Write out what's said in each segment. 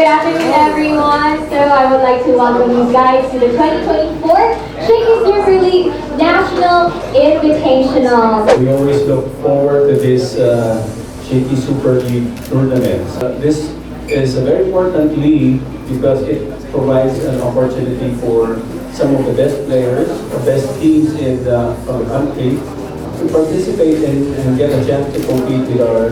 Good afternoon, everyone. So I would like to welcome you guys to the 2024 Shaky Super League National Invitational. We always look forward to this uh, Shaky Super League tournament. Uh, This is a very important league because it provides an opportunity for some of the best players, the best teams in the, the country to participate and get a chance to compete with our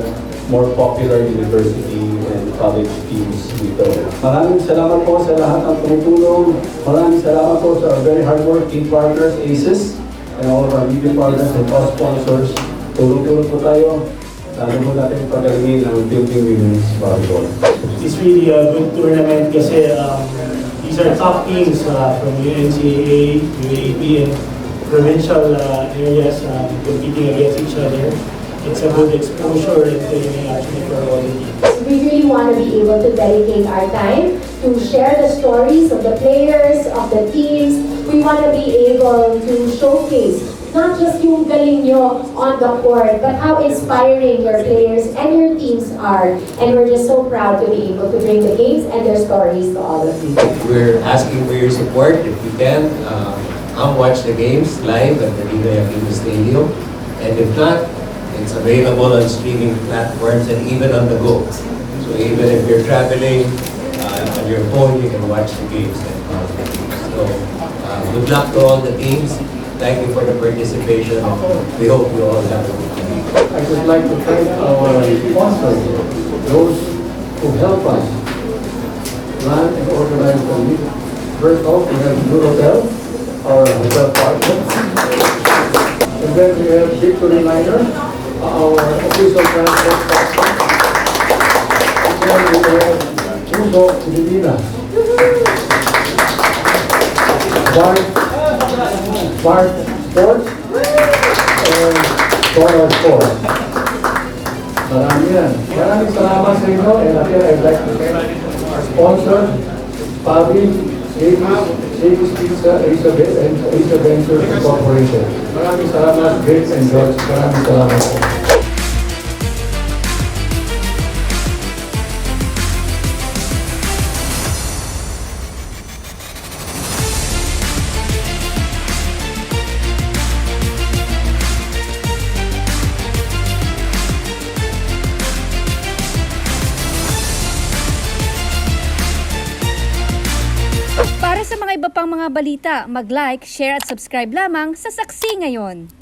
more popular university and college teams dito. Maraming salamat po sa lahat ng tumutulong. Maraming salamat po sa our very hardworking partners, ACES, and all of our media partners and all sponsors. Tulong-tulong po tayo. Lalo po natin pagalingin ang building women's volleyball. It's really a good tournament kasi um, these are top teams uh, from UNCAA, UAB, and provincial uh, areas um, competing against each other. It's a good exposure and training actually for all the teams. We really want to be able to dedicate our time to share the stories of the players, of the teams. We want to be able to showcase not just yung galing nyo on the court, but how inspiring your players and your teams are. And we're just so proud to be able to bring the games and their stories to all of you. We're asking for your support if you can. Uh, come watch the games live at the Ninoy Aquino Stadium. And if not, it's available on streaming platforms and even on the go. So even if you're traveling uh, on your phone, you can watch the games. So uh, good luck to all the teams. Thank you for the participation. We hope you all have a good time. I would like to thank our sponsors, those who help us plan and organize the league. First off, we have Blue Hotel, our hotel partner. And then we have Victory Liner, official transport have Puso Pilipinas. Bart, Bart Sports, and Dollar Sports. Marami yan. Maraming salamat sa inyo and again, I'd like to thank our sponsor, Pabi, Shaky's, Shaky's Pizza, and Asia Ventures Incorporated. Maraming salamat, Vince and George. Maraming salamat sa mga iba pang mga balita, mag-like, share at subscribe lamang sa Saksi Ngayon.